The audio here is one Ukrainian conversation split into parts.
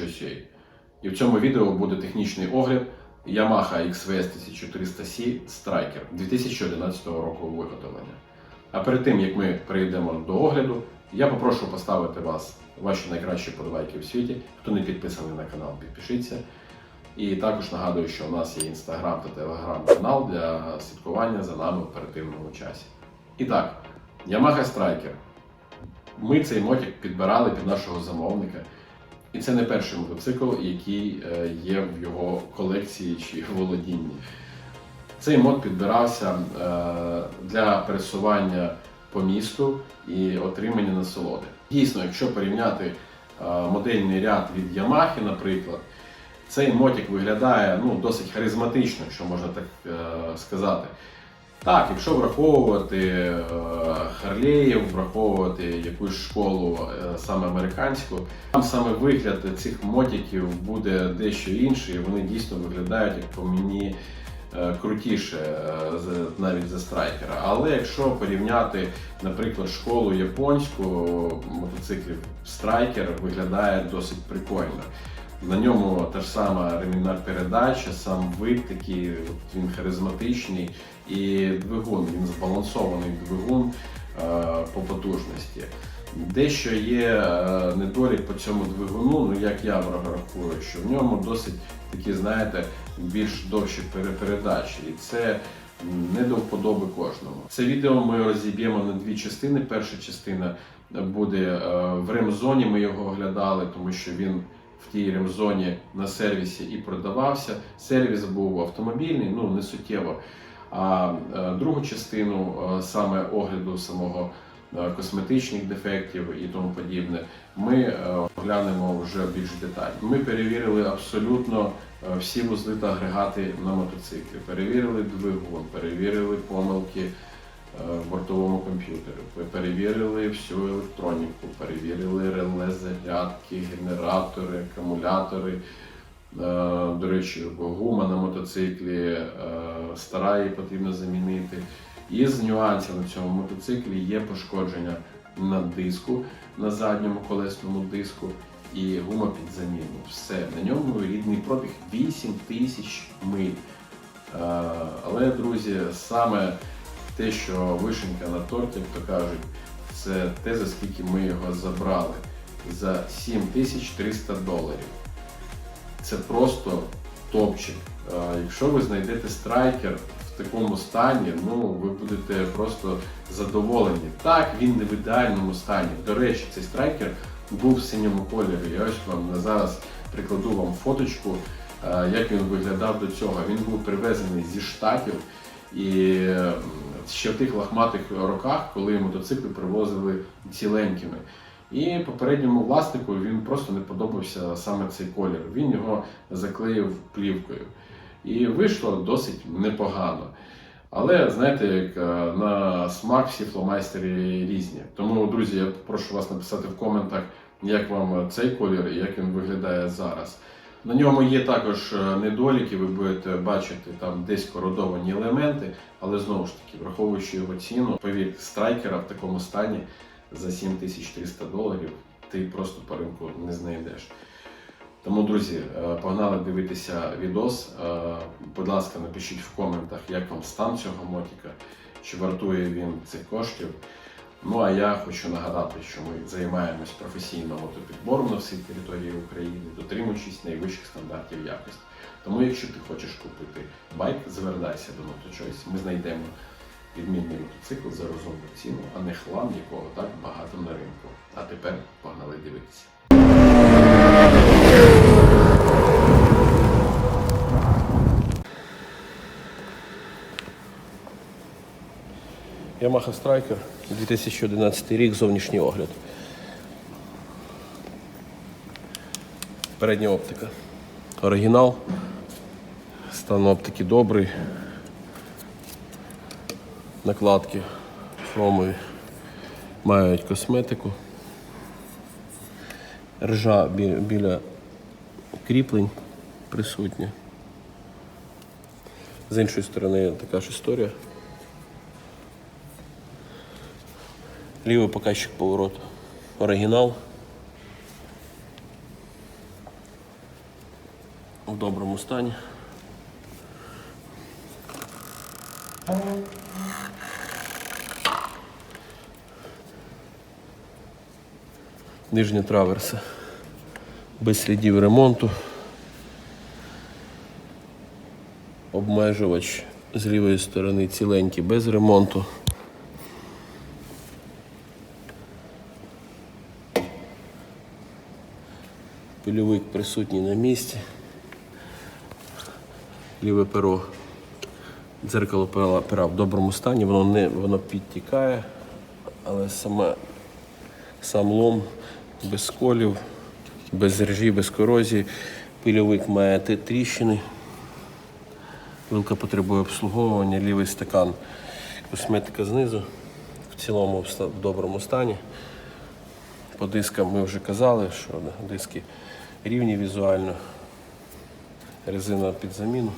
Choice.ua. І в цьому відео буде технічний огляд Yamaha XVS 1300C Striker 2011 року виготовлення. А перед тим як ми перейдемо до огляду, я попрошу поставити вас ваші найкращі подобайки в світі. Хто не підписаний на канал, підпишіться. І також нагадую, що у нас є інстаграм та телеграм канал для слідкування за нами в оперативному часі. І так, Yamaha Striker. Ми цей мотик підбирали під нашого замовника. І це не перший мотоцикл, який е, є в його колекції чи володінні. Цей мод підбирався е, для пересування по місту і отримання насолоди. Дійсно, якщо порівняти е, модельний ряд від Yamaha, наприклад, цей мотик виглядає ну, досить харизматично, якщо можна так сказати. Так, якщо враховувати е, Харлеїв, враховувати якусь школу е, саме американську, там саме вигляд цих мотиків буде дещо інший. Вони дійсно виглядають, як по мені, е, крутіше навіть за страйкера. Але якщо порівняти, наприклад, школу японську мотоциклів, страйкер виглядає досить прикольно. На ньому та ж сама ремінна передача, сам вид такий, він харизматичний, і двигун, він збалансований двигун е, по потужності. Дещо є е, недолік по цьому двигуну, ну як я рахую, що в ньому досить такі, знаєте, більш довші пере- передачі. І це не до вподоби кожному. Це відео ми розіб'ємо на дві частини. Перша частина буде е, в ремзоні. Ми його оглядали, тому що він в тій ремзоні на сервісі і продавався. Сервіс був автомобільний, ну не суттєво. А е, другу частину е, саме огляду самого е, косметичних дефектів і тому подібне, ми оглянемо вже більш детально. Ми перевірили абсолютно всі вузли та агрегати на мотоциклі, перевірили двигун, перевірили помилки в бортовому комп'ютері, перевірили всю електроніку, перевірили реле зарядки, генератори, акумулятори. Е, До речі, гума на мотоциклі е, стара її потрібно замінити. Із нюансів на цьому мотоциклі є пошкодження на диску, на задньому колесному диску і гума під заміну. Все, на ньому рідний пробіг 8 тисяч миль. Е, Але, друзі, саме те, що вишенька на торті, як то кажуть, це те, за скільки ми його забрали. За 7300 доларів. Це просто топчик. Якщо ви знайдете страйкер в такому стані, ну ви будете просто задоволені. Так, він не в ідеальному стані. До речі, цей страйкер був в синьому кольорі. Я ось вам зараз прикладу вам фоточку, як він виглядав до цього. Він був привезений зі штатів і ще в тих лахматих роках, коли мотоцикли привозили ціленькими. І попередньому власнику він просто не подобався саме цей колір. Він його заклеїв плівкою. І вийшло досить непогано. Але знаєте, як е, на смак всі фломайстери різні. Тому, друзі, я прошу вас написати в коментах, як вам цей колір і як він виглядає зараз. На ньому є також е, недоліки, ви будете бачити там десь кородовані елементи, але знову ж таки, враховуючи його ціну, повір, страйкера в такому стані за 7300 доларів ти просто по ринку не знайдеш. Тому, друзі, е, погнали дивитися відос. Е, Будь ласка, напишіть в коментах, як вам стан цього мотика, чи вартує він цих коштів. Ну а я хочу нагадати, що ми займаємось професійним мотопідбором на всій території України, дотримуючись найвищих стандартів якості. Тому, якщо ти хочеш купити байк, звертайся до MotoChoice. Ми знайдемо відмінний мотоцикл за розумну ціну, а не хлам, якого так багато на ринку. А тепер погнали дивитися. Yamaha Striker 2011 рік, зовнішній огляд. Передня оптика. Оригінал. Стан оптики добрий. Накладки хромові мають косметику. Ржа бі- біля кріплень присутня. З іншої сторони така ж історія. Лівий показчик повороту. Оригінал. в доброму стані. Нижня траверса. Без слідів ремонту. Обмежувач з лівої сторони ціленький без ремонту. Пильовик присутній на місці. Ліве перо. Дзеркало пера в доброму стані, воно не воно підтікає, але саме, сам лом без сколів, без ржі, без корозії. Пильовик має тріщини. Вилка потребує обслуговування, лівий стакан. Косметика знизу. В цілому в доброму стані. По дискам ми вже казали, що диски рівні візуально. Резина під заміну.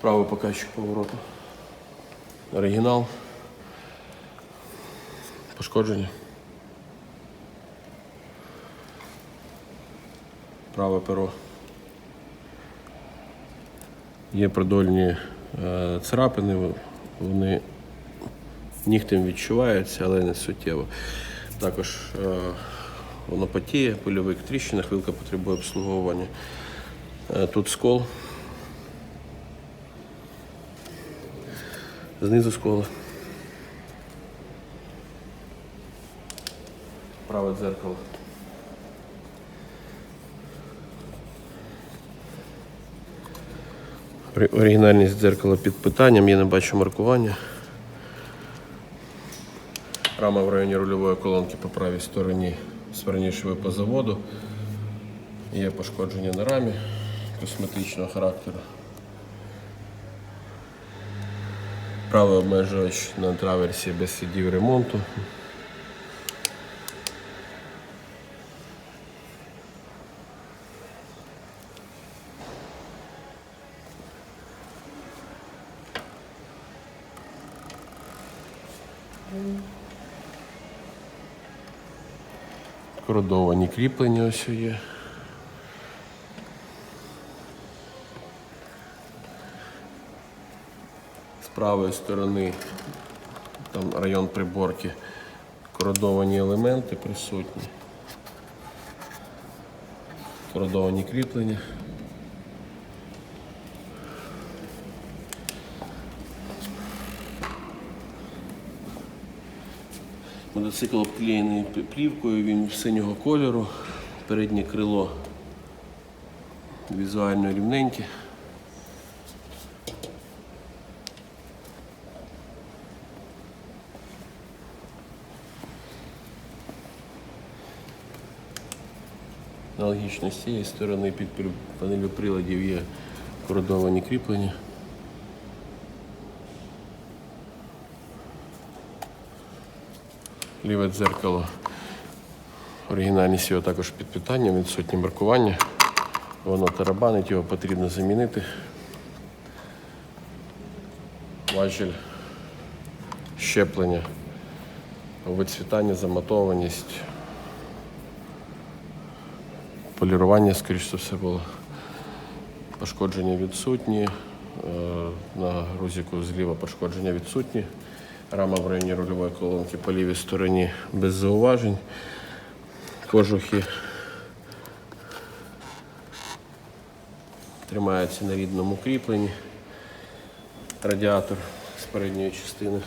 Правий показчик повороту. Оригінал. Пошкодження. Праве перо. Є продольні е, царапини, вони нігтем відчуваються, але не суттєво. Також е, воно потіє, пильовик тріщина, хвилка потребує обслуговування. Е, тут скол. Знизу сколи. Праве дзеркало. Оригінальність дзеркала під питанням, я не бачу маркування. Рама в районі рульової колонки по правій стороні зверніше по заводу. Є пошкодження на рамі косметичного характеру. Правий обмежувач на траверсі без слідів ремонту. Кородовані кріплення ось є. Правої сторони там район приборки. Кородовані елементи присутні. Кородовані кріплення. Мотоцикл обклеєний плівкою, він синього кольору, переднє крило візуально рівненьке. Аналогічно з цієї сторони під панелю приладів є кордовані кріплення. Ліве дзеркало. Оригінальність його також під питанням, відсутні маркування. Воно тарабанить, його потрібно замінити. Важіль, щеплення, вицвітання, заматованість, полірування, скоріш за все, було. Пошкодження відсутні. Е, На грузику зліва пошкодження відсутні. Рама в районі рульової колонки по лівій стороні без зауважень. Кожухи тримаються на рідному кріпленні. Радіатор з передньої частини.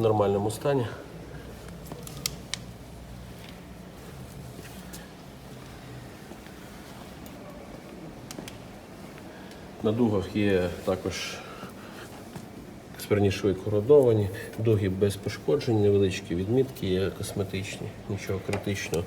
В нормальному стані. На дугах є також спернішої кородовані, дуги без пошкоджень, невеличкі відмітки є косметичні, нічого критичного.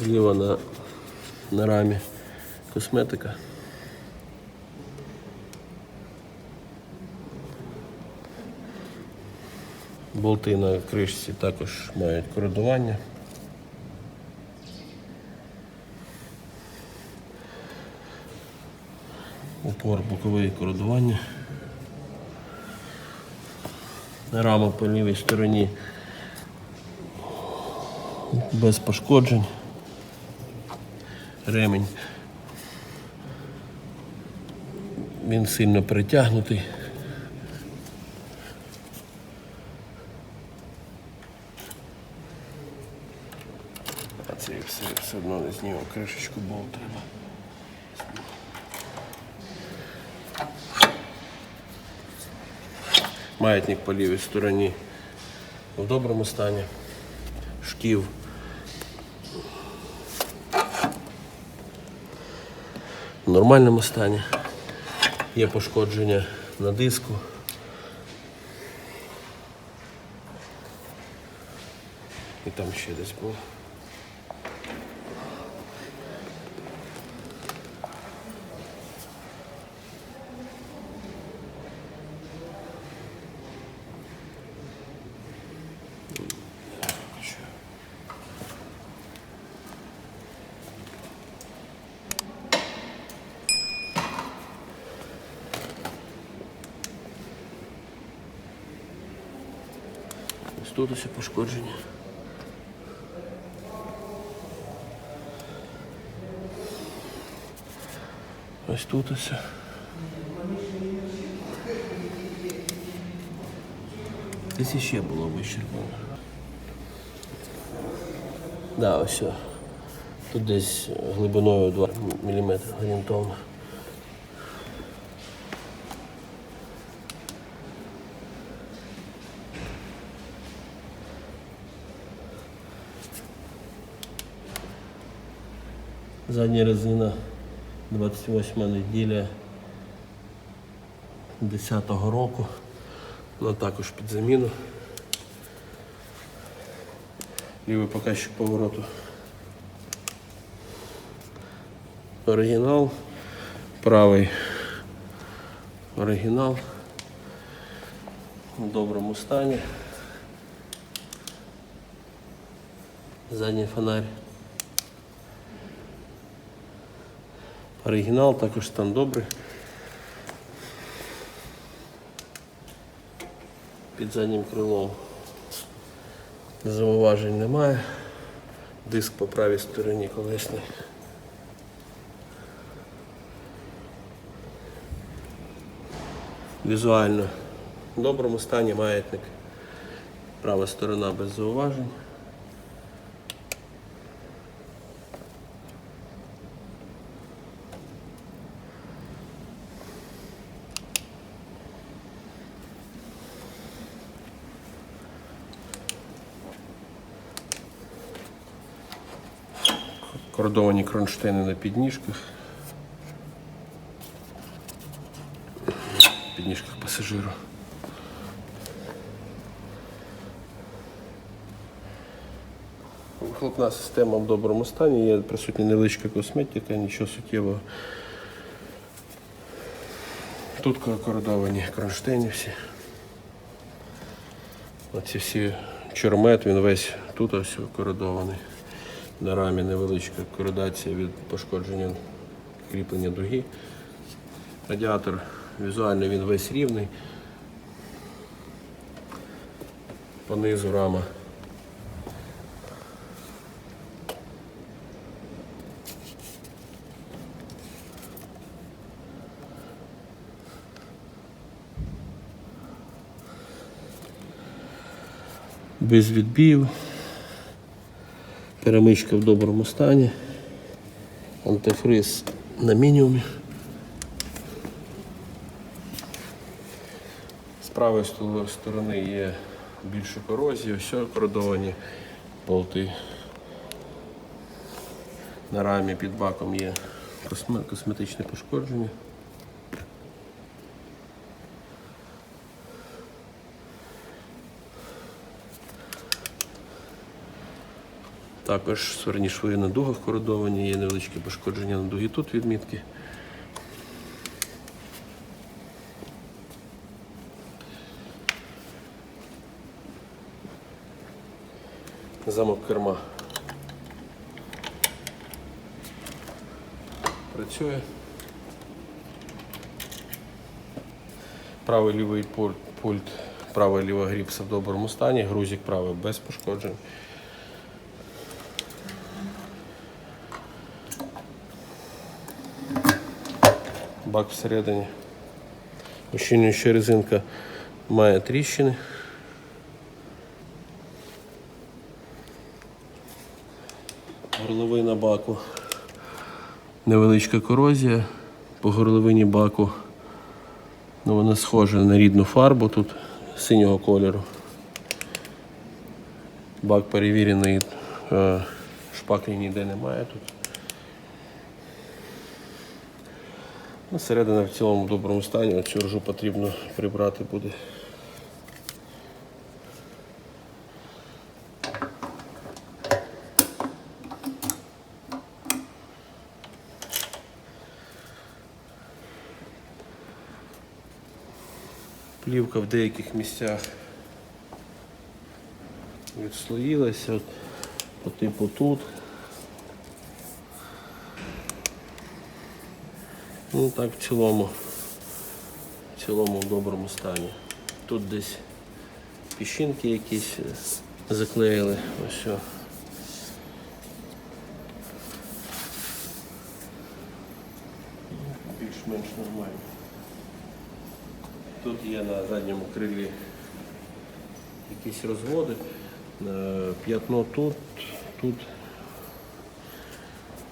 Зліва на, на рамі косметика. Болти на кришці також мають кордування. Упор боковий кордування. Рама по лівій стороні без пошкоджень. Ремень. Він сильно притягнутий. А це все, все одно не зніму кришечку, бо треба. Маятник по лівій стороні в доброму стані. Шків. В нормальному стані. Є пошкодження на диску. І там ще десь було. Ось тут ось пошкодження. Ось тут ось. Десь іще було вичерпано. Да, ось. Тут десь глибиною 2 мм орієнтовно. Задня резина 28 неділя 10-го року. Вона також під заміну. Лівий показчик повороту. Оригінал. Правий оригінал. В доброму стані. Задній фонарь. Оригінал також стан добрий. Під заднім крилом зауважень немає. Диск по правій стороні колесний. Візуально в доброму стані маятник. Права сторона без зауважень. Кордовані кронштейни на підніжках. Підніжках пасажиру. Вихлопна система в доброму стані, є присутня невеличка косметика, нічого суттєвого. Тут кордовані кронштейни всі. Оці всі чормет, він весь тут ось кордований. На рамі невеличка коридація від пошкодження кріплення дуги. Радіатор візуально він весь рівний. По низу рама. Без відбіїв. Перемичка в доброму стані. Антифриз на мінімумі. З правої сторони є більше корозії, все кордовані болти. На рамі під баком є косметичне пошкодження. Також сварні шви на дугах кордовані, є невеличкі пошкодження на дугі. Тут відмітки. Замок керма. Працює. Правий лівий пульт, правий ліва гріпса в доброму стані, грузик правий без пошкоджень. Бак всередині. Ощінююча резинка має тріщини. Горловина баку. Невеличка корозія по горловині баку. Ну, вона схожа на рідну фарбу тут синього кольору. Бак перевірений, е, шпаклі ніде немає тут. Ну, Середина в цілому доброму стані, оцю ржу потрібно прибрати буде. Плівка в деяких місцях відслоїлася, по типу тут. Ну так в цілому, в цілому в доброму стані. Тут десь піщинки якісь е, заклеїли. Ось все. Більш-менш нормально. Тут є на задньому крилі якісь розводи. Е, П'ятно тут, тут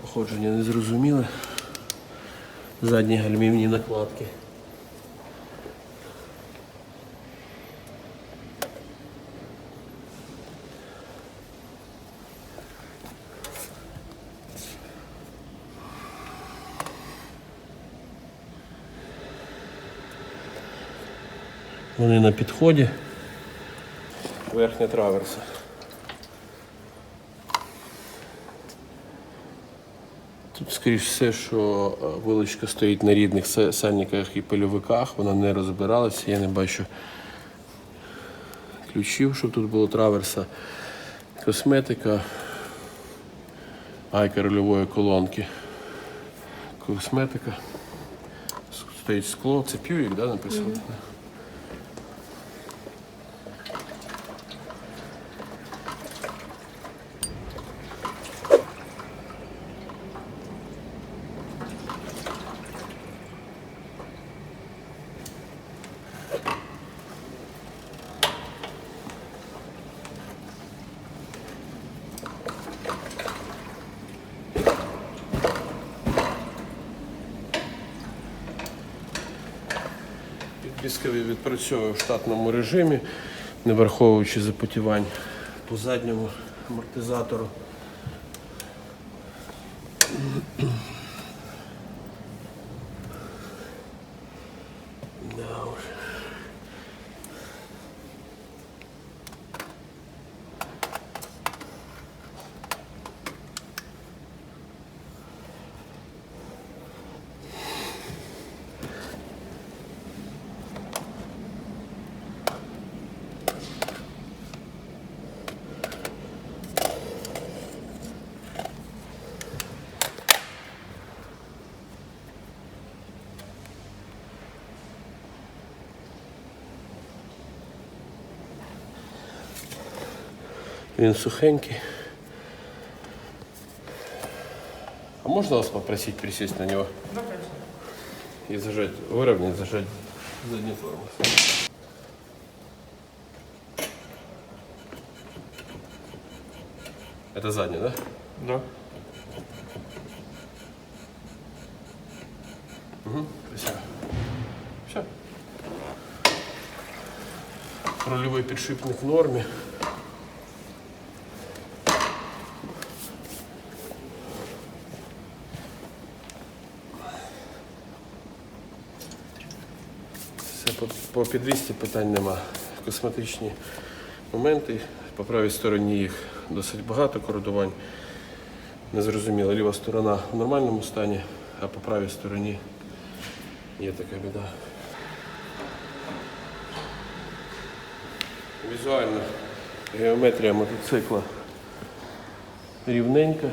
походження незрозуміле. Задні гальмівні накладки. Вони на підході. Верхня траверса. Скоріш все, що е, вилочка стоїть на рідних сальниках і пильовиках, вона не розбиралася, я не бачу ключів, щоб тут було траверса, косметика, айка рульової колонки. Косметика. Стоїть скло, це пюїк, да, написано? Підвіскові відпрацьовує в штатному режимі, не враховуючи запотівань по задньому амортизатору. Він сухенький. А можно вас попросить присесть на него? Да, конечно. И зажать, выровнять, зажать задний тормоз. Это задний, да? Да. Угу. Спасибо. Все. Рулевой подшипник в норме. По, підвісті питань нема. Косметичні моменти. По правій стороні їх досить багато кордувань. Незрозуміло, ліва сторона в нормальному стані, а по правій стороні є така біда. Візуально геометрія мотоцикла рівненька.